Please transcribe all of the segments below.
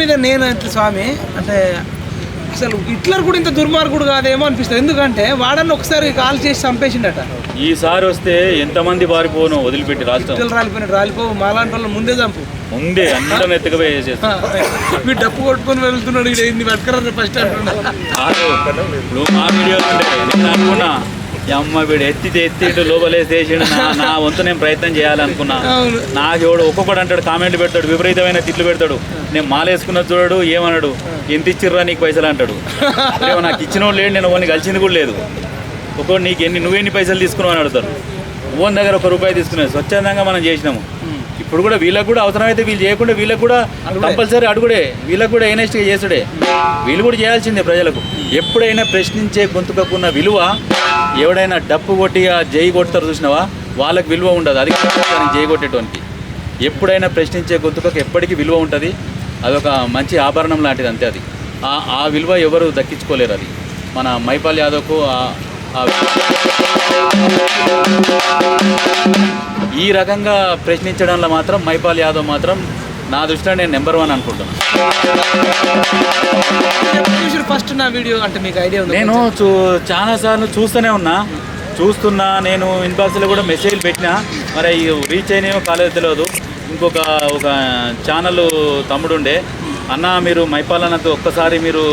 మీద నేను అంటే స్వామి అంటే అసలు హిట్లర్ కూడా ఇంత దుర్మార్గుడు కాదేమో అనిపిస్తుంది. ఎందుకంటే వాడని ఒకసారి కాల్ చేసి చంపేసిండట. ఈసారి వస్తే ఎంతమంది పారిపోను వదిలిపెట్టి రాష్ట్రం. హిట్లర్ రాలిపోయినట్టు రాలిపోవు మాలాంటి వాళ్ళు ముందే చంపు. ముందే అందరం ఎత్తుకపోయి చేసేస్తాం వీడు డప్పు కొట్టుకొని వెళ్తున్నాడు ఇక్కడ ఎన్ని పట్టుకురా ఫస్ట్ అంటున్నా కాదు ఇప్పుడు మా వీడియోలు ఉండే నేను అనుకున్నా అమ్మ వీడు ఎత్తితే ఎత్తిట్టు లోపలేసి వేసిండు నా నా వంతు నేను ప్రయత్నం చేయాలనుకున్నా. నాకు ఎవడు ఒక్కొక్కడు అంటాడు కామెంట్ పెడతాడు విపరీతమైన తిట్లు పెడతాడు. నేను మాలేసుకున్నది చూడడు ఏమన్నాడు ఎంత ఇచ్చిర్రా నీకు పైసలు అంటాడు. నాకు ఇచ్చిన లేడు నేను ఓన్ని కలిసింది కూడా లేదు. ఒక్కొక్కడు నీకు ఎన్ని నువ్వెన్ని పైసలు తీసుకున్నావు అని అడుగుతాడు. ఓన్ దగ్గర ఒక రూపాయి తీసుకునేది స్వచ్ఛందంగా మనం చేసినాము. ఇప్పుడు కూడా వీళ్ళకి కూడా అవసరమైతే వీళ్ళు చేయకుండా వీళ్ళకి కూడా కంపల్సరీ అడుగుడే. వీళ్ళకి కూడా ఏనెస్ట్గా చేసుడే. వీళ్ళు కూడా చేయాల్సిందే ప్రజలకు. ఎప్పుడైనా ప్రశ్నించే గొంతుకకున్న విలువ ఎవడైనా డప్పు కొట్టి జై కొడతారు చూసినావా? వాళ్ళకి విలువ ఉండదు. అది జై కొట్టేటోనికి. ఎప్పుడైనా ప్రశ్నించే గొంతుకకు ఎప్పటికీ విలువ ఉంటుంది. అదొక మంచి ఆభరణం లాంటిది అంతే అది. ఆ విలువ ఎవరు దక్కించుకోలేరు అది. మన మైపాల్ యాదవ్కు ఈ రకంగా ప్రశ్నించడంలో మాత్రం మైపాల్ యాదవ్ మాత్రం నా దృష్టిలో నేను నెంబర్ వన్ అనుకుంటున్నాను ఫస్ట్ నా వీడియో అంటే మీకు ఐడియా ఉంది నేను చూ చాలా సార్లు చూస్తూనే ఉన్నా. చూస్తున్నా నేను ఇన్బాక్స్లో కూడా మెసేజ్లు పెట్టినా. మరి రీచ్ అయినాయో కాలేదో తెలియదు ఇంకొక ఒక ఛానల్ తమ్ముడు ఉండే అన్న మీరు మైపాలన్నతో ఒక్కసారి మీరు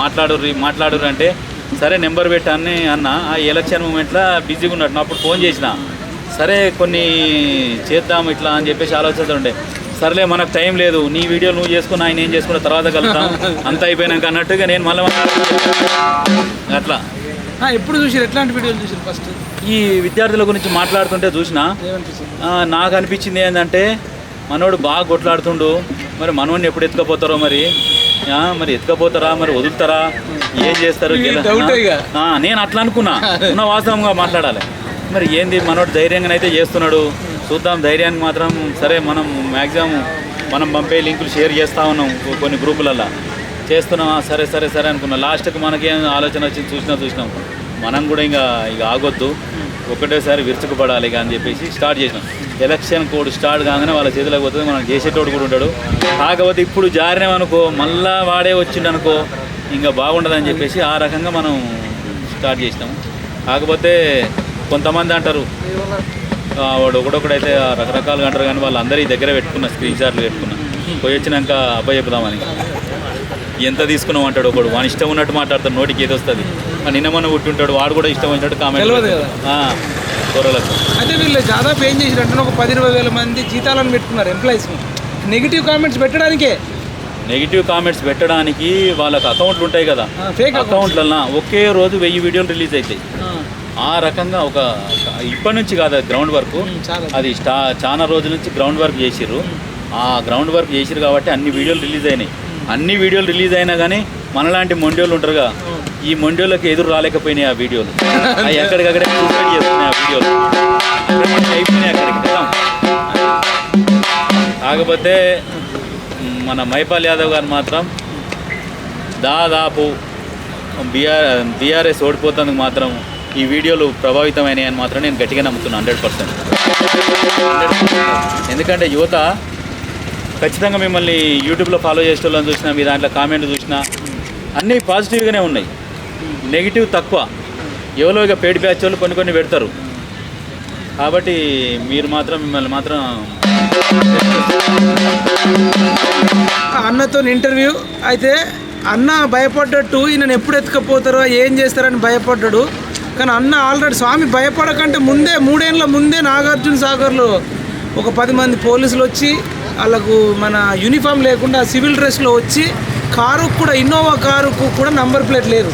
మాట్లాడుర్రి మాట్లాడుర్రి అంటే సరే నెంబర్ పెట్టాన్ని అన్న. ఆ ఎలక్షన్ మూమెంట్లో బిజీగా ఉన్నట్టు అప్పుడు ఫోన్ చేసిన. సరే కొన్ని చేద్దాం ఇట్లా అని చెప్పేసి ఆలోచన ఉండే. సర్లే మనకు టైం లేదు. నీ వీడియో నువ్వు చేసుకుని ఆయన ఏం చేసుకున్న తర్వాత కలుద్దాం. అంత అయిపోయినాక అన్నట్టుగా నేను మళ్ళీ అట్లా. ఎప్పుడు చూసారు ఎట్లాంటి వీడియోలు చూసారు ఫస్ట్ ఈ విద్యార్థుల గురించి మాట్లాడుతుంటే చూసిన నాకు అనిపించింది ఏంటంటే మనోడు బాగా కొట్లాడుతుండు. మరి మనోడిని ఎప్పుడు ఎత్తుకపోతారో మరి? మరి ఎత్తుకపోతారా? మరి వదులుతారా? ఏం చేస్తారు? నేను అట్లా అనుకున్నా. ఉన్న వాస్తవంగా మాట్లాడాలి. మరి ఏంది? మనోడు ధైర్యంగా అయితే చేస్తున్నాడు. చూద్దాం ధైర్యానికి మాత్రం సరే మనం మ్యాక్సిమం మనం పంపే లింకులు షేర్ చేస్తా ఉన్నాం కొన్ని గ్రూపులలో చేస్తున్నాం సరే సరే సరే అనుకున్నా. లాస్ట్కి మనకేం ఆలోచన వచ్చింది చూసినా చూసినాం. మనం కూడా ఇంకా ఇక ఆగొద్దు. ఒకటేసారి విరుచుకుపడాలి ఇక అని చెప్పేసి స్టార్ట్ చేసినాం. ఎలక్షన్ కోడ్ స్టార్ట్ కాగానే వాళ్ళ చేతిలోకి పోతుంది మనం చేసేటోడు కూడా ఉంటాడు కాకపోతే ఇప్పుడు జారినామనుకో మళ్ళా వాడే వచ్చిండనుకో ఇంకా బాగుండదని చెప్పేసి ఆ రకంగా మనం స్టార్ట్ చేసినాము కాకపోతే కొంతమంది అంటారు వాడు ఒకడొకడైతే రకరకాలుగా అంటారు కానీ వాళ్ళందరి దగ్గర పెట్టుకున్న స్క్రీన్ షాట్లు పెట్టుకున్నా. పోయి వచ్చినాక అబ్బాయి చెప్దామని. ఎంత తీసుకున్నావు అంటాడు ఒకడు. వాని ఇష్టం ఉన్నట్టు మాట్లాడతాడు నోటికి ఏది వస్తుంది. నిన్న మొన్న పుట్టుంటాడు వాడు కూడా ఇష్టం వచ్చినట్టు. కామెంట్ కూరలకు. అయితే వీళ్ళు దాదాపు ఏం చేసినట్టు ఒక పది ఇరవై వేల మంది జీతాలను పెట్టుకున్నారు ఎంప్లాయీస్ నెగిటివ్ కామెంట్స్ పెట్టడానికే. నెగిటివ్ కామెంట్స్ పెట్టడానికి వాళ్ళకి అకౌంట్లు ఉంటాయి కదా. ఫేక్ అకౌంట్లలో ఒకే రోజు వెయ్యి వీడియోలు రిలీజ్ అవుతాయి ఆ రకంగా ఒక ఇప్పటి నుంచి కాదు అది గ్రౌండ్ వర్క్ అది స్టా చాలా రోజుల నుంచి గ్రౌండ్ వర్క్ చేసిర్రు. ఆ గ్రౌండ్ వర్క్ చేసిర్రు కాబట్టి అన్ని వీడియోలు రిలీజ్ అయినాయి. అన్ని వీడియోలు రిలీజ్ అయినా కానీ మనలాంటి మొండ్యోలు ఉంటారుగా ఈ మొండ్యోళ్ళకి ఎదురు రాలేకపోయినాయి ఆ వీడియోలు. అవి ఎక్కడికక్కడే సూసైడ్ చేసుకున్నాయి ఆ వీడియోలు. అయిపోయినాయి అక్కడికి కాకపోతే మన మైపాల్ యాదవ్ గారు మాత్రం దాదాపు బీఆర్ బీఆర్ఎస్ ఓడిపోతందుకు మాత్రం ఈ వీడియోలు ప్రభావితమైనాయి అని మాత్రం నేను గట్టిగా నమ్ముతున్నాను హండ్రెడ్ పర్సెంట్. ఎందుకంటే యువత ఖచ్చితంగా మిమ్మల్ని యూట్యూబ్లో ఫాలో చేసే వాళ్ళని చూసినా మీ దాంట్లో కామెంట్ చూసినా అన్నీ పాజిటివ్గానే ఉన్నాయి. నెగిటివ్ తక్కువ. ఎవరో ఇక పేడి బ్యాచ్ వాళ్ళు కొన్ని కొన్ని పెడతారు. కాబట్టి మీరు మాత్రం మిమ్మల్ని మాత్రం అన్నతో ఇంటర్వ్యూ అయితే అన్న భయపడ్డట్టు ఈయన ఎప్పుడు ఎత్తుకపోతారో ఏం చేస్తారని భయపడ్డాడు. కానీ అన్న ఆల్రెడీ స్వామి భయపడకంటే ముందే మూడేళ్ళ ముందే నాగార్జున సాగర్లో ఒక పది మంది పోలీసులు వచ్చి వాళ్ళకు మన యూనిఫామ్ లేకుండా సివిల్ డ్రెస్లో వచ్చి కారు కూడా ఇన్నోవా కారుకు కూడా నంబర్ ప్లేట్ లేదు.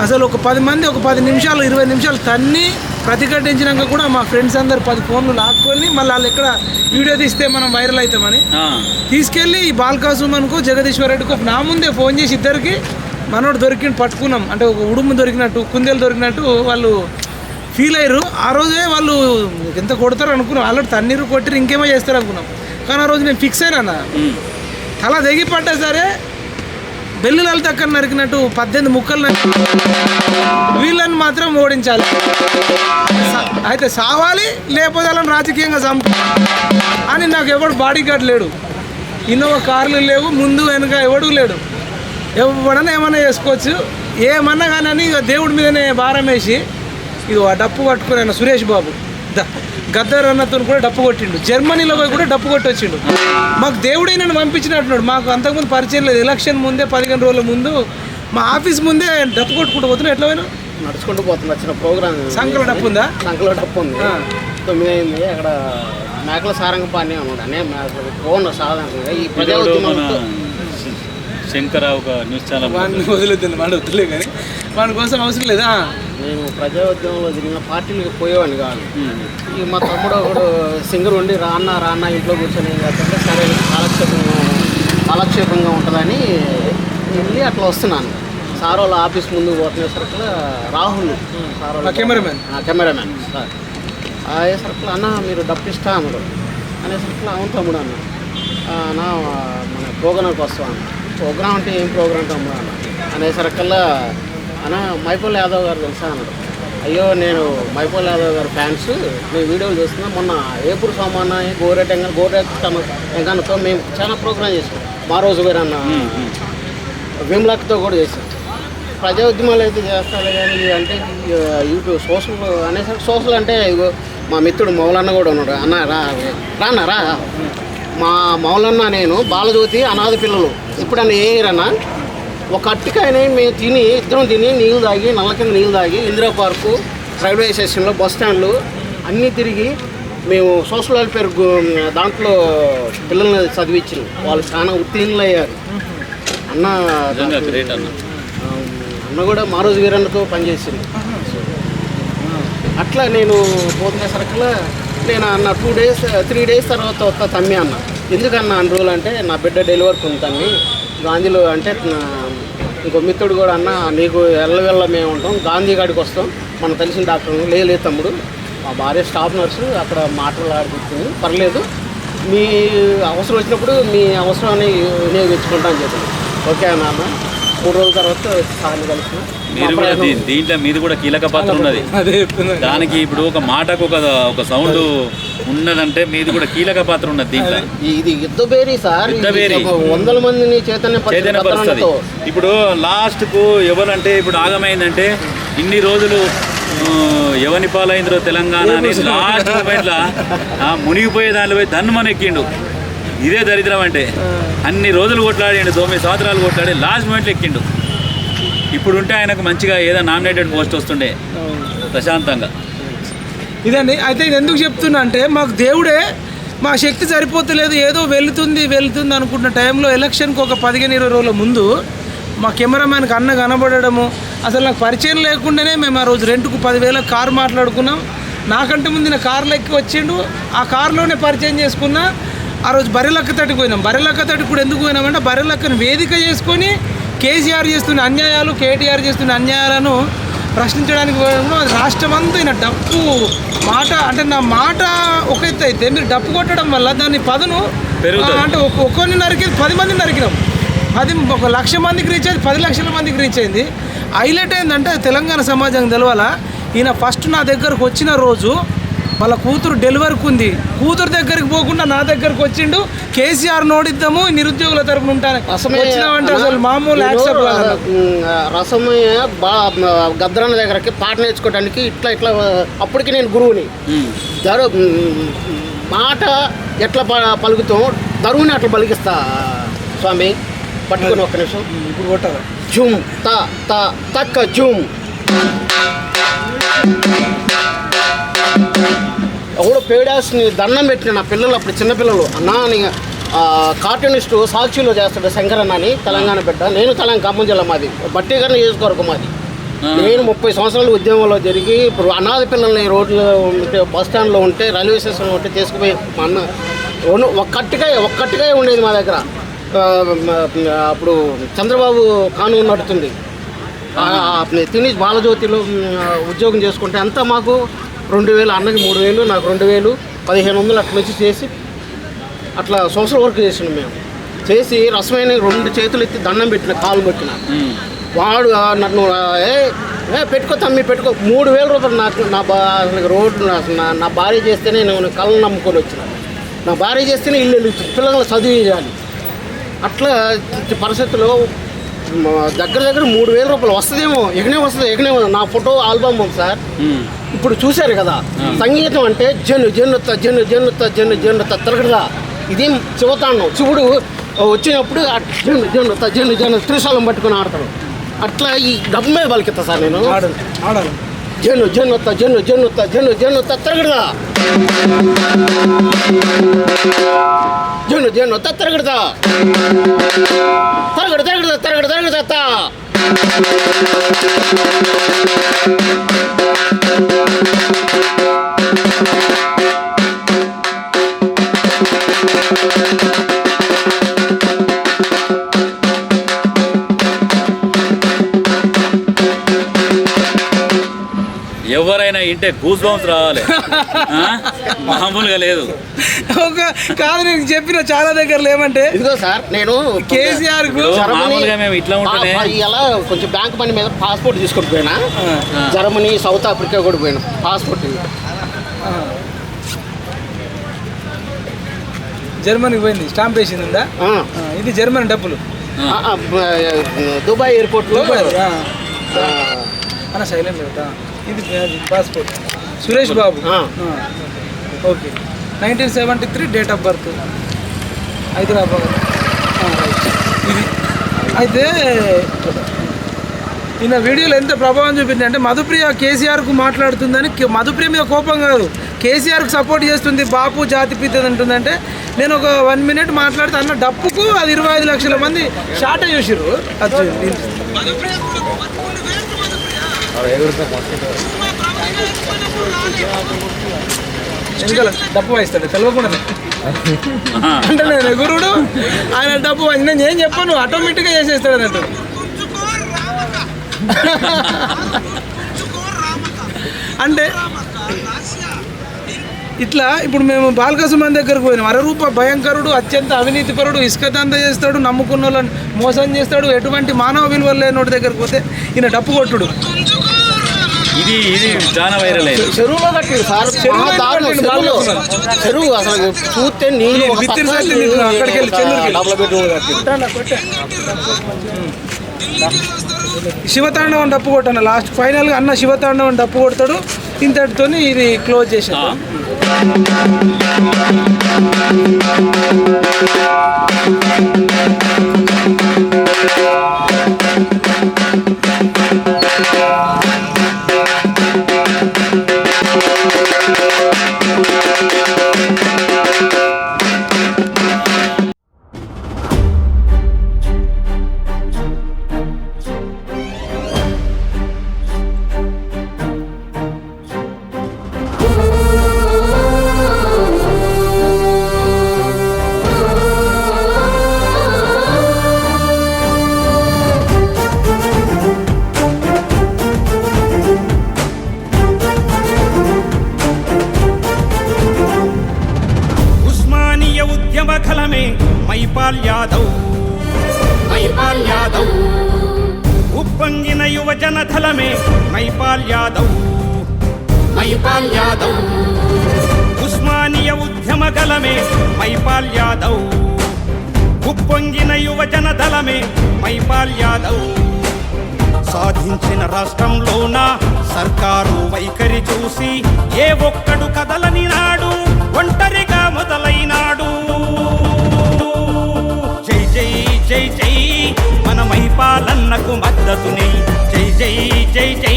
అసలు ఒక పది మంది ఒక పది నిమిషాలు ఇరవై నిమిషాలు తన్ని ప్రతిఘటించినాక కూడా మా ఫ్రెండ్స్ అందరు పది ఫోన్లు లాక్కొని మళ్ళీ వాళ్ళు ఎక్కడ వీడియో తీస్తే మనం వైరల్ అవుతామని తీసుకెళ్ళి ఈ బాల్కా సుమన్కు జగదీశ్వర్ రెడ్డికి నా ముందే ఫోన్ చేసి ఇద్దరికి మనోడు దొరికి పట్టుకున్నాం. అంటే ఒక ఉడుము దొరికినట్టు కుందేలు దొరికినట్టు వాళ్ళు ఫీల్ అయ్యారు. ఆ రోజే వాళ్ళు ఎంత కొడతారు అనుకున్నాం. ఆల్రెడీ తన్నీరు కొట్టి ఇంకేమో చేస్తారు అనుకున్నాం. కానీ ఆ రోజు నేను ఫిక్స్ అయినా తల తెగి పడ్డా సరే బెల్లులాలు తక్కువ నరికినట్టు పద్దెనిమిది ముక్కలు నరికి వీళ్ళని మాత్రం ఓడించాలి. అయితే సావాలి లేకపోతే వాళ్ళని రాజకీయంగా చంప అని నాకు ఎవడు బాడీ గార్డ్ లేడు. ఇన్నోవా కార్లు లేవు ముందు వెనుక ఎవడు లేడు. ఎవడన్నా ఏమన్నా చేసుకోవచ్చు. ఏమన్నా కానీ అని ఇక దేవుడి మీదనే భారం వేసి ఇది ఆ డప్పు పట్టుకుని ఆయన సురేష్ బాబు. ద గద్దర్ అన్నతో కూడా డప్పు కొట్టిండు. జర్మనీలో పోయి కూడా డప్పు కొట్టి వచ్చిండు మాకు దేవుడే నన్ను పంపించినట్టున్నాడు. మాకు అంతకుముందు పరిచయం లేదు. ఎలక్షన్ ముందే పదిహేను రోజుల ముందు మా ఆఫీస్ ముందే డప్పు కొట్టుకుంటూ పోతున్నా ఎట్లా పోయినా నడుచుకుంటూ పోతుంది వచ్చిన ప్రోగ్రామ్ సంకల డప్పు ఉందా? సంకలో డప్పు ఉంది. తొమ్మిది అయింది అక్కడ మేకల సారంగపాణి అన్నాడు అనే ఫోన్ సాధారణంగా ఈ ప్రజా ఉద్యమంతో శంకర ఒక న్యూస్ ఛానల్ వాడిని వదిలేదు వాడు వదిలే కానీ. వాడి కోసం అవసరం లేదా? నేను ప్రజా ఉద్యమంలో జరిగిన పార్టీలకు పోయేవాడిని కాదు. ఈ మా తమ్ముడు ఒకడు సింగర్ ఉండి రాన్న రాన్న ఇంట్లో కూర్చొని కాకుండా సరే కాలక్షేపంగా కాలక్షేపంగా ఉంటుందని వెళ్ళి అట్లా వస్తున్నాను. సార్ వాళ్ళ ఆఫీస్ ముందు పోతునేసరికి రాహుల్. సార్ ఆ, కెమెరామెన్? సార్. అయ్యేసరికి అన్న మీరు డబ్బు ఇష్టా అన్నాడు అనేసరికి అవును తమ్ముడు అన్న "ఆ, అన్న మన ప్రోగ్రాంకి వస్తాం అన్న ప్రోగ్రామ్ అంటే ఏం ప్రోగ్రామ్ అన్న అనేసరికల్లా అన్న మైపల్ యాదవ్ గారు తెలుసా అన్నాడు. అయ్యో నేను మైపల్ యాదవ్ గారు ఫ్యాన్స్. నేను వీడియోలు చూస్తున్నా. మొన్న ఏపూరు సోమన్న గోరెటెంగ గోరెట్ ఎంగన్నతో మేము చాలా ప్రోగ్రామ్ చేసాం మా రోజు వేరే అన్న విమ్లక్తో కూడా చేశాం ప్రజా ఉద్యమాలు అయితే చేస్తారు కానీ అంటే యూట్యూబ్ సోషల్ అనేసరికి సోషల్ అంటే ఇగో మా మిత్రుడు మౌలన్న కూడా ఉన్నాడు. అన్న రా రాన్న రా. మా మౌలన్న నేను బాలజ్యోతి అనాథ పిల్లలు. ఇప్పుడన్నా ఏ అన్న ఒక అట్టికాయని మేము తిని ఇద్దరం తిని నీళ్ళు తాగి నల్ల కింద నీళ్ళు తాగి ఇందిరా పార్కు రైల్వే స్టేషన్లో బస్ స్టాండ్లు అన్నీ తిరిగి మేము సోషల్ వెల్ఫేర్ దాంట్లో పిల్లల్ని చదివించాం వాళ్ళు చాలా ఉత్తీర్ణులు అయ్యారు అన్న. అన్న కూడా మారోజు వీరన్నతో పనిచేసింది. అట్లా నేను పోతున్న సరకులో నేను అన్న టూ డేస్ త్రీ డేస్ తర్వాత వస్తా తమ్మి అన్న. ఎందుకన్నా అన్ని రోజులు అంటే నా బిడ్డ డెలివరీకి ఉంది తమ్మి. గాంధీలో అంటే నా ఇంకో మిత్రుడు కూడా అన్న నీకు ఎల్లవెల్ల మేము ఉంటాం గాంధీ కాడికి వస్తాం. మనకు తెలిసిన డాక్టర్ లేదు తమ్ముడు. మా భార్య స్టాఫ్ నర్సు అక్కడ మాటలు ఆడిపించింది పర్లేదు. మీ అవసరం వచ్చినప్పుడు మీ అవసరాన్ని వినియోగించుకుంటా అని చెప్పాను ఓకే అన్న అన్న మూడు రోజుల తర్వాత సార్లు కలిసిన మీరు కూడా దీంట్లో మీది కూడా కీలక పాత్ర ఉన్నది. దానికి ఇప్పుడు ఒక మాటకు ఒక ఒక సౌండ్ ఉన్నదంటే మీది కూడా కీలక పాత్ర ఉన్నది దీంట్లో. ఇది యుద్ధబేరి సార్. యుద్ధబేరి. వందల మందిని చైతన్యపరుస్తుంది ఇప్పుడు లాస్ట్కు ఎవరంటే ఇప్పుడు ఆగమైందంటే ఇన్ని రోజులు ఎవని పాలైందో తెలంగాణ అని లాస్ట్ మూమెంట్లో మునిగిపోయే దానిలో పోయి దన్నుమని ఎక్కిండు. ఇదే దరిద్రం అంటే. అన్ని రోజులు కొట్లాడిండు తొమ్మిది సంవత్సరాలు కొట్లాడి లాస్ట్ మూమెంట్లో ఎక్కిండు. ఇప్పుడు ఉంటే ఆయనకు మంచిగా ఏదో నామినేటెడ్ పోస్ట్ వస్తుండే. ప్రశాంతంగా. ఇదండి అయితే ఇది ఎందుకు చెప్తున్నా అంటే మాకు దేవుడే మా శక్తి సరిపోతలేదు ఏదో వెళ్తుంది వెళ్తుంది అనుకుంటున్న టైంలో ఎలక్షన్కి ఒక పదిహేను ఇరవై రోజుల ముందు మా కెమెరామ్యాన్కి అన్న కనబడము అసలు నాకు పరిచయం లేకుండానే మేము ఆ రోజు రెంట్కు పదివేల కారు మాట్లాడుకున్నాం. నాకంటే ముందు నా కార్లో ఎక్కి వచ్చిండు ఆ కారులోనే పరిచయం చేసుకున్నా ఆ రోజు బర్రెలక్క తటికి పోయినాం. బర్రెలక్క తటికి కూడా ఎందుకు పోయినామంటే బర్రెలక్కను వేదిక చేసుకొని కేసీఆర్ చేస్తున్న అన్యాయాలు కేటీఆర్ చేస్తున్న అన్యాయాలను ప్రశ్నించడానికి అది రాష్ట్రం అంతా ఈయన డప్పు మాట అంటే నా మాట ఒక ఎత్తు అయితే మీరు డప్పు కొట్టడం వల్ల దాని పదును. అంటే ఒక ఒక్కొన్ని నరికేది పది మంది నరికినాం. పది ఒక లక్ష మందికి రీచ్ అయింది పది లక్షల మందికి రీచ్ అయింది. హైలైట్ ఏంటంటే తెలంగాణ సమాజం తెలవాలా? ఈయన ఫస్ట్ నా దగ్గరకు వచ్చిన రోజు వాళ్ళ కూతురు డెలివరీకి ఉంది కూతురు దగ్గరికి పోకుండా నా దగ్గరకు వచ్చిండు. కేసీఆర్ నోడిద్దాము నిరుద్యోగుల తరపున ఉంటాను. వచ్చినామంటే అసలు మామూలు యాక్సెప్ట్ బా గద్దరన్న దగ్గరకి పాట నేర్చుకోవడానికి ఇట్లా ఇట్లా అప్పటికి నేను గురువుని. దరు మాట ఎట్లా పలుకుతాం దరువుని అట్లా పలికిస్తా స్వామి. పట్టుకొని ఒక్క నిమిషం. ఇప్పుడు కొట్టాలి? జూమ్ త త తక్క జూమ్. ఎవడో పేడాస్ని దండం పెట్టిన నా పిల్లలు అప్పుడు చిన్నపిల్లలు అన్నా అని కార్టూనిస్టు సాక్షిలో చేస్తాడు శంకరన్న అని తెలంగాణ బిడ్డ. నేను తెలంగాణ ఖమ్మం జిల్లా మాది. బట్టి గారిని నియోజకవర్గం మాది. నేను ముప్పై సంవత్సరాలు ఉద్యమంలో జరిగి ఇప్పుడు అనాథ పిల్లల్ని రోడ్లో ఉంటే బస్ స్టాండ్లో ఉంటే రైల్వే స్టేషన్లో ఉంటే తీసుకుపోయి మా అన్న రెండు ఒక్కటికాయ ఒక్కటికాయ ఉండేది మా దగ్గర. అప్పుడు చంద్రబాబు కానూన్ నడుతుంది. తిని బాలజ్యోతిలో ఉద్యోగం చేసుకుంటే అంతా మాకు రెండు వేలు అన్నకి మూడు వేలు నాకు రెండు వేలు పదిహేను వందలు అట్లా వచ్చి చేసి అట్లా సోషల్ వర్క్ చేసినాం మేము. చేసి రసమైన రెండు చేతులు ఎత్తి దండం పెట్టిన కాలు పెట్టిన. వాడు నన్ను ఏ పెట్టుకో తమ్మి పెట్టుకో. మూడు వేల రూపాయలు నాకు నా రోడ్డు నా భార్య చేస్తేనే నేను కళ్ళను నమ్ముకొని వచ్చిన. నా భార్య చేస్తేనే ఇల్లు వెళ్తుంది పిల్లలు చదివి చేయాలి. అట్లా పరిస్థితుల్లో దగ్గర దగ్గర మూడు వేల రూపాయలు వస్తుందేమో ఎగనే వస్తుంది ఎగనే వస్తుంది. నా ఫోటో ఆల్బమ్ ఉంది సార్. ఇప్పుడు చూశారు కదా సంగీతం అంటే జను జన్నుత జను జన్నుత జను జన్నుత తిరగదా ఇదేం శివతాండం. శివుడు వచ్చినప్పుడు జను జన్నుత జను జను త్రిశూలం పట్టుకొని ఆడతాడు. అట్లా ఈ డబ్బు మీద బలికిస్తా సార్ నేను. జను జన్నుత జను జన్నుత జను జన్నుత తిరగదా జను జన్నుత తిరగడదా తిరగడు తిరగడు తిరగడు తిరగదా ఇంటే గూస్ బంప్స్ రావాలి? మామూలుగా లేదు. ఒక కాదు నేను చెప్పిన చాలా దగ్గరలో ఏమంటే ఇదిగో సార్ నేను కేసీఆర్ మామూలుగా మేము ఇట్లా ఉంటేనే ఆ, ఇలా కొంచెం బ్యాంక్ పని మీద పాస్పోర్ట్ తీసుకొని పోయినా? జర్మనీ సౌత్ ఆఫ్రికా కూడా పోయినా పాస్పోర్ట్. జర్మనీకి పోయింది స్టాంప్ వేసింది ఉందా? ఇది జర్మనీ డబ్బులు. దుబాయ్ ఎయిర్పోర్ట్లో అన్న సైలెంట్ లేదా ఇది passport Suresh Babu. Okay. Nineteen seventy three date of birth. Hyderabad. ఇది. అయితే ఈయన వీడియోలో ఎంత ప్రభావం చూపింది అంటే మధుప్రియ కేసీఆర్కు మాట్లాడుతుందని కే- మధుప్రియ మీద కోపం కాదు. కేసీఆర్కు సపోర్ట్ చేస్తుంది బాపు జాతి పిత్తది అంటుందంటే నేను ఒక వన్ మినిట్ మాట్లాడితే అన్న డప్పుకు అది ఇరవై ఐదు లక్షల మంది షార్ట్ చూసిర్రు. అది చూడండి. వెనకాల వాయిస్తాడు తెలవకుండా అంటే నేను గురుడు ఆయన డబ్బు వాయి- నేను ఏం చెప్పాను ఆటోమేటిక్గా చేసేస్తాడు అన్నట్టు అంటే ఇట్లా ఇప్పుడు మేము బాలకసుమన్ దగ్గరకు పోయినాం. అరరూప భయంకరుడు అత్యంత అవినీతిపరుడు ఇసుక దంద చేస్తాడు నమ్ముకున్న వాళ్ళని మోసం చేస్తాడు ఎటువంటి మానవ విలువలు లేనోడి దగ్గరకు పోతే ఈయన డప్పు కొట్టుడు. ఇది ఇది చాలా వైరల్ అయింది. చెరువులో కట్టిండు సార్. చెరువులో మహా దారుణం, కట్టిండు, చెరువులో. బాగా చెరువు అసలు చూస్తే నీళ్ళు ఈ ఒక బిత్తిరి పక్క సత్తి నీళ్ళు అక్కడికి బెడ్రూమ్. శివతాండవం డప్పు కొట్టాను లాస్ట్ ఫైనల్గా అన్న శివతాండవం డప్పు కొడతాడు. ఇంతటితో ఇది క్లోజ్ చేసాను ఉస్మానియ మైపాల్ యాదవ్. మైపాల్ యాదవ్. ఉస్మానియ ఉద్యమ కలమే మైపాల్ యాదవ్. ఉప్పొంగిన యువజన దళమే మైపాల్ యాదవ్. సాధించిన రాష్ట్రంలోన సర్కారు వైఖరి చూసి ఏ ఒక్కడు కదలని నాడు ఒంటరిగా మొదలైనాడు. జై జై జై జై. మన మైపాలన్నకు మద్దతుని. జై జై జై జై.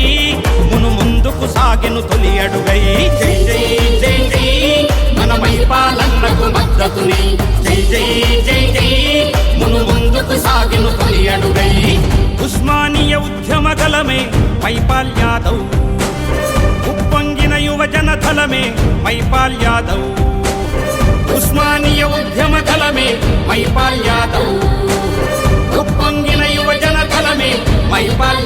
మును ముందుకు సాగిను తొలి అడుగై. జై జై జై జై. మన మైపాలన్నకు మద్దతుని. జై జై జై జై. మును ముందుకు సాగిను తొలి అడుగై. ఉస్మానియ ఉద్యమ గలమే వైపాల్యాదవ్ ఉప్పొంగిన యువజన తలమే వైపాల్యాదవ్ ఉస్మానియ ఉద్యమ తలమే మైపాల్ ధలమే మైపాల్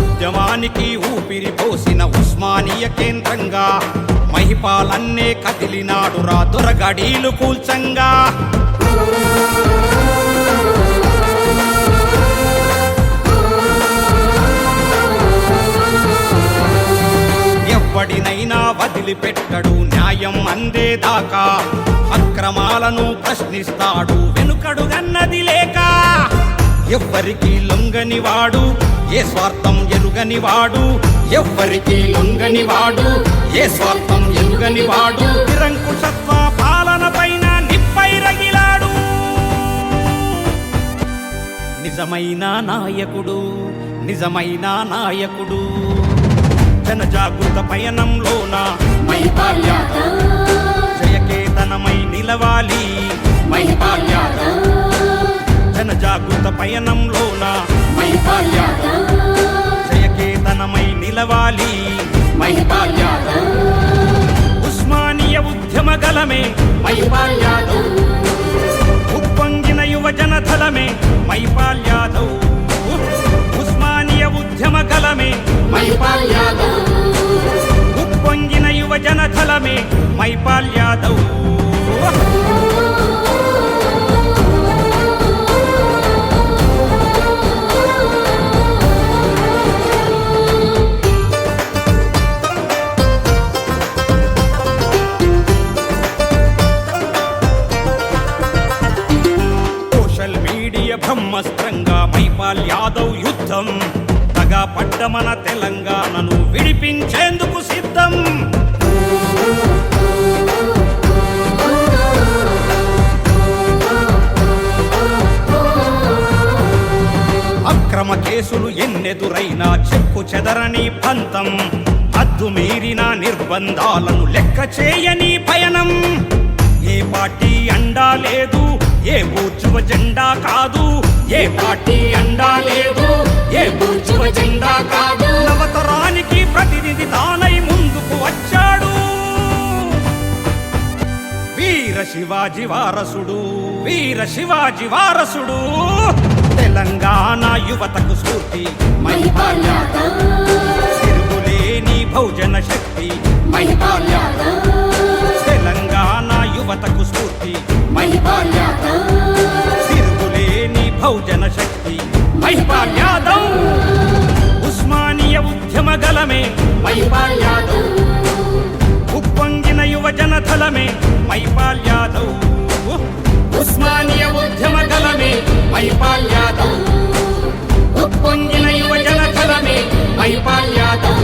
ఉద్యమానికి ఊపిరి పోసిన ఉస్మానియ కేంద్రంగా మహిపాలన్నే కదిలినాడు రా దొరగడీలు కూల్చంగా. ఎవడినైనా వదిలిపెట్టడు న్యాయం అందేదాకా అక్రమాలను ప్రశ్నిస్తాడు వెనుకడుగన్నది లేక ఎవ్వరికి లొంగని వాడు ఏ స్వార్థం ఎరుగని వాడు ఎవ్వరికి లొంగని వాడు ఏ స్వార్థం ఎరుగని వాడు. నిరంకుశత్వ పాలన పైన నిప్పై రగిలాడు నిజమైన నాయకుడు నిజమైన నాయకుడు. జనజాగృత పయనంలోన? మైపాల్ యాదవ్ జయకేతనమై నిలవాలి. యాదవ్ జనజాగృత పయనంలోన? జయకేతనమై నిలవాలి. ఉస్మానియ ఉద్యమ గలమే. మైపాల్ యాదవ్ ఉప్పొంగిన యువజన ధలమే మైపాల్ యాదవ్ గలమే మైపాల్ యాదవ్. ఉప్పొంగిన యువజన ధలమే మైపాల్ యాదవ్. సోషల్ మీడియా బ్రహ్మస్త్రంగా మైపాల్ యాదవ్ యుద్ధం. తగా పడ్డ మన తెలంగాణను విడిపించేందుకు సిద్ధం. అక్రమ కేసులు ఎన్నెదురైనా చెక్కు చెదరని పంతం. అద్దు మీరిన నిర్బంధాలను లెక్క చేయని పయనం. ఏ పార్టీ అండా లేదు ఏ బూర్జువ జెండా కాదు. ఏ పార్టీ అండా లేదు ఏ బూర్జువ శివాజీ వారసుడు వీర శివాజీ వారసుడు. తెలంగాణ యువతకు స్ఫూర్తి తిరుగులేని బహుజన శక్తి. తెలంగాణ యువతకు స్ఫూర్తి తిరుగులేని బహుజన శక్తి. ఉస్మానియ ఉద్యమ గలమే. మైపాల్ యాదవ్ యువజన ధలమే మైపాల్ యాదవ్. ఉస్మానియ ఉద్యమ గలమే మైపాల్ యాదవ్. ఉప్పొంగిన యువజన ధలమే మైపాల్ యాదవ్.